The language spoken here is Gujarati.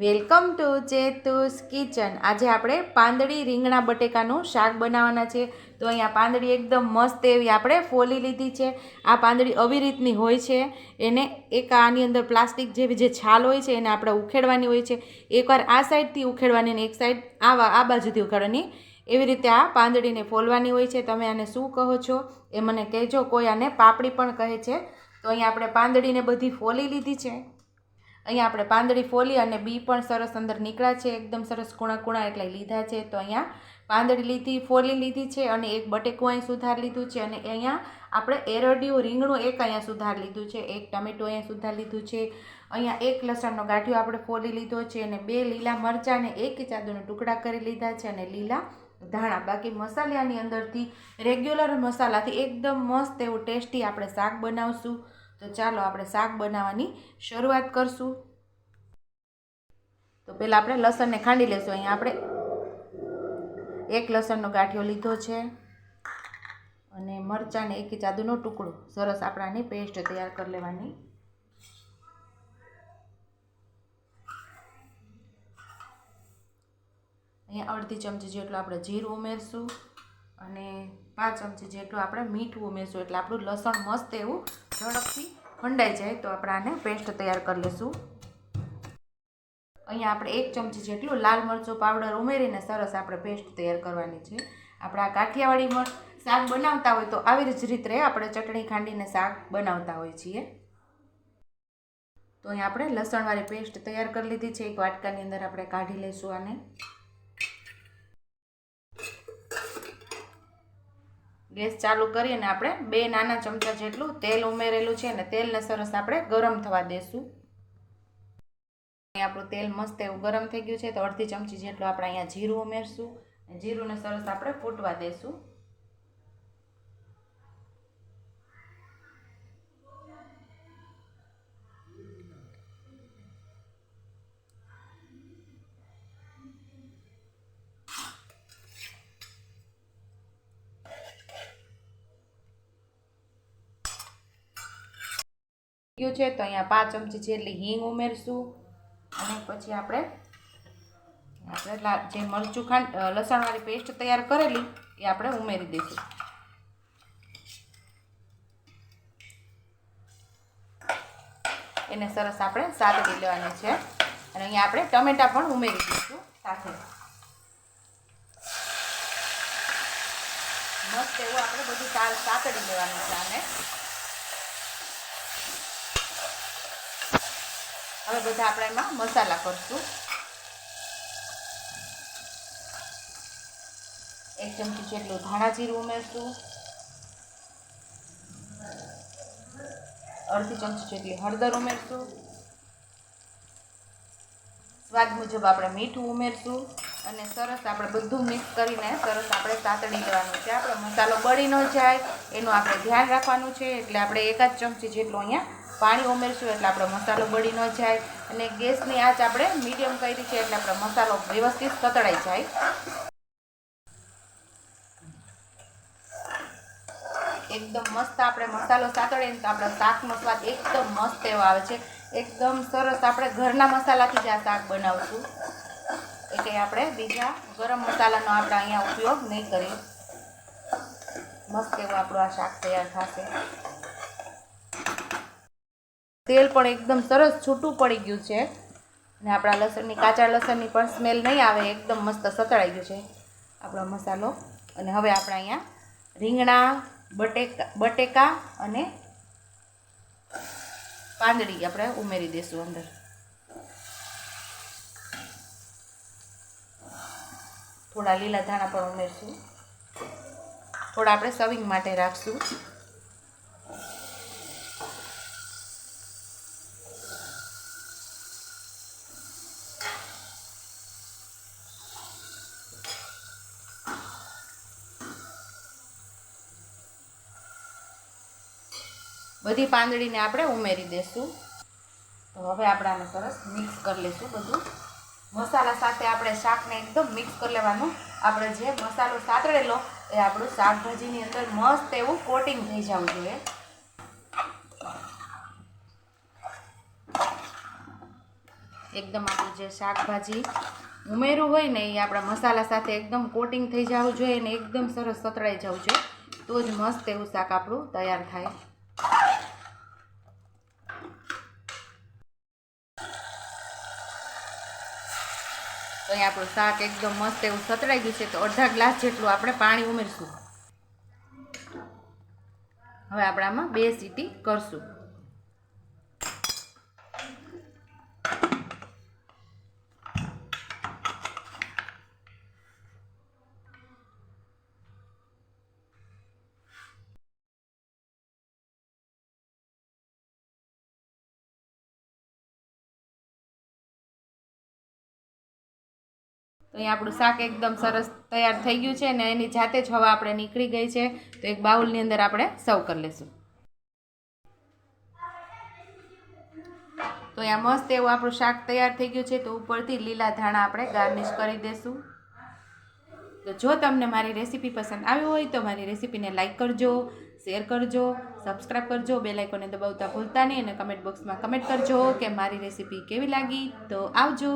Welcome to ચેતુસ kitchen. આજે આપણે પાંદડી રીંગણા બટેકાનું શાક બનાવવાના છે. તો અહીંયા પાંદડી એકદમ મસ્ત એવી આપણે ફોલી લીધી છે. આ પાંદડી આવી રીતની હોય છે. એને એક આની અંદર પ્લાસ્ટિક જેવી જે છાલ હોય છે એને આપણે ઉખેડવાની હોય છે. એકવાર આ સાઈડથી ઉખેડવાની અને એક સાઈડ આ આ બાજુથી ઉખેડવાની. એવી રીતે આ પાંદડીને ફોલવાની હોય છે. તમે આને શું કહો છો એ મને કહેજો. કોઈ આને પાપડી પણ કહે છે. તો અહીંયા આપણે પાંદડીને બધી ફોલી લીધી છે. અહીંયા આપણે પાંદડી ફોલી અને બી પણ સરસ અંદર નીકળ્યા છે, એકદમ સરસ કુણા કુણા એટલે લીધા છે. તો અહીંયા પાંદડી લીધી, ફોલી લીધી છે અને એક બટેકું અહીં સુધાર લીધું છે અને અહીંયા આપણે એરડિયું રીંગણું એક અહીંયા સુધાર લીધું છે, એક ટમેટું અહીંયા સુધાર લીધું છે. અહીંયા એક લસણનો ગાંઠિયો આપણે ફોલી લીધો છે અને બે લીલા મરચાં અને એક ચાદુના ટુકડા કરી લીધા છે અને લીલા ધાણા. બાકી મસાલાની અંદરથી રેગ્યુલર મસાલાથી એકદમ મસ્ત એવું ટેસ્ટી આપણે શાક બનાવશું. તો ચાલો આપણે શાક બનાવવાની શરૂઆત કરશું. તો પહેલાં આપણે લસણને ખાંડી લેશું. અહીંયા આપણે એક લસણનો ગાંઠિયો લીધો છે અને મરચાંને એક જાદુનો ટુકડો. સરસ આપણે આની પેસ્ટ તૈયાર કરી લેવાની. અહીંયા અડધી ચમચી જેટલું આપણે જીરું ઉમેરશું અને પાંચ ચમચી જેટલું આપણે મીઠું ઉમેરશું. એટલે આપણું લસણ મસ્ત એવું ઝડપથી ખંડાઈ જાય. તો આપણે આને પેસ્ટ તૈયાર કરી લઈશું અહીંયા આપણે એક ચમચી જેટલું લાલ મરચું પાવડર ઉમેરીને સરસ આપણે પેસ્ટ તૈયાર કરવાની છે. આપણે આ કાઠિયાવાડી શાક બનાવતા હોય તો આવી જ રીતે આપણે ચટણી ખાંડીને શાક બનાવતા હોઈએ છીએ. તો અહીંયા આપણે લસણવાળી પેસ્ટ તૈયાર કરી લીધી છે. એક વાટકાની અંદર આપણે કાઢી લઈશું આને. ગેસ ચાલુ કરીને આપણે બે નાના ચમચા જેટલું તેલ ઉમેરેલું છે અને તેલને સરસ આપણે ગરમ થવા દેશું. આપણું તેલ મસ્ત એવું ગરમ થઈ ગયું છે તો અડધી ચમચી જેટલું આપણે અહીંયા જીરું ઉમેરશું. જીરુંને સરસ આપણે ફૂટવા દેશું. ગયું છે, તો અહીંયા પાંચ ચમચી જેટલી હિંગ ઉમેરશું. અને પછી આપણે આપણે જે મરચું ખાંડ લસણવાળી પેસ્ટ તૈયાર કરેલી, એ આપણે ઉમેરી દઈશું. એને સરસ આપણે સાતડી લેવાની છે. અને અહીંયા આપણે ટમેટા પણ ઉમેરી દઈશું સાથે. મસ્ત એવું આપણે બધું સાતડી લેવાનું છે આને. હવે બધા આપણે એમાં મસાલા કરશું. એક ચમચી જેટલું ધાણા જીરું ઉમેરશું. અડધી ચમચી જેટલી હળદર ઉમેરશું. સ્વાદ મુજબ આપણે મીઠું ઉમેરશું અને સરસ આપણે બધું મિક્સ કરીને સરસ આપણે સાતળી લેવાનું છે. આપણે મસાલો બળી ન જાય, એનું આપણે ધ્યાન રાખવાનું છે. એટલે આપણે એક જ ચમચી જેટલું અહીંયા પાણી ઉમેરશું એટલે આપણો મસાલો બળી ન જાય. અને ગેસની આંચ આપણે મીડિયમ કરી છે એટલે આપણો મસાલો વ્યવસ્થિત સતળાઈ જાય. એકદમ મસ્ત આપણે મસાલો સાતળીએ ને તો આપણો શાકનો સ્વાદ એકદમ મસ્ત એવો આવે છે. એકદમ સરસ આપણે ઘરના મસાલાથી જ આ શાક બનાવશું. એટલે આપણે બીજા ગરમ મસાલાનો આપણે અહીંયા ઉપયોગ નહીં કરીએ. મસ્ત એવું આપણું આ શાક તૈયાર થશે. તેલ પણ એકદમ સરસ છૂટું પડી ગયું છે. અને આપણા લસણની, કાચા લસણની પણ સ્મેલ નહીં આવે, એકદમ મસ્ત સતળાઈ ગયું છે આપણો મસાલો. અને હવે આપણે અહીંયા રીંગણા, બટેકા બટેકા અને પાંદડી આપણે ઉમેરી દઈશું અંદર. થોડા લીલા ધાણા પણ ઉમેરશું. થોડા આપણે સવિંગ માટે રાખશું. બધી પાંદડીને આપણે ઉમેરી દઈશું તો હવે આપણે આને સરસ મિક્સ કરી લઈશું બધું. મસાલા સાથે આપણે શાકને એકદમ મિક્સ કરી લેવાનું. આપણે જે મસાલો સાતળેલો એ આપણું શાકભાજીની અંદર મસ્ત એવું કોટિંગ થઈ જવું જોઈએ. એકદમ આપણું જે શાકભાજી ઉમેરું હોય ને એ આપણા મસાલા સાથે એકદમ કોટિંગ થઈ જવું જોઈએ ને એકદમ સરસ સતળાઈ જવું જોઈએ. તો જ મસ્ત એવું શાક આપણું તૈયાર થાય. તો અહીં આપણું શાક એકદમ મસ્ત એવું સતરાઈ ગયું છે તો અડધા ગ્લાસ જેટલું આપણે પાણી ઉમેરશું. હવે આપણે આમાં બે સીટી કરશું. તો અહીંયા આપણું શાક એકદમ સરસ તૈયાર થઈ ગયું છે અને એની જાતે જ હવા આપણે નીકળી ગઈ છે. તો એક બાઉલની અંદર આપણે સર્વ કરી લઈશું તો અહીંયા મસ્ત એવું આપણું શાક તૈયાર થઈ ગયું છે. તો ઉપરથી લીલા ધાણા આપણે ગાર્નિશ કરી દઈશું તો જો તમને મારી રેસીપી પસંદ આવી હોય તો મારી રેસીપીને લાઇક કરજો, શેર કરજો સબસ્ક્રાઈબ કરજો બે લાઇકોને દબાવતા ભૂલતા નહીં અને કમેન્ટ બોક્સમાં કમેન્ટ કરજો કે મારી રેસીપી કેવી લાગી. તો આવજો.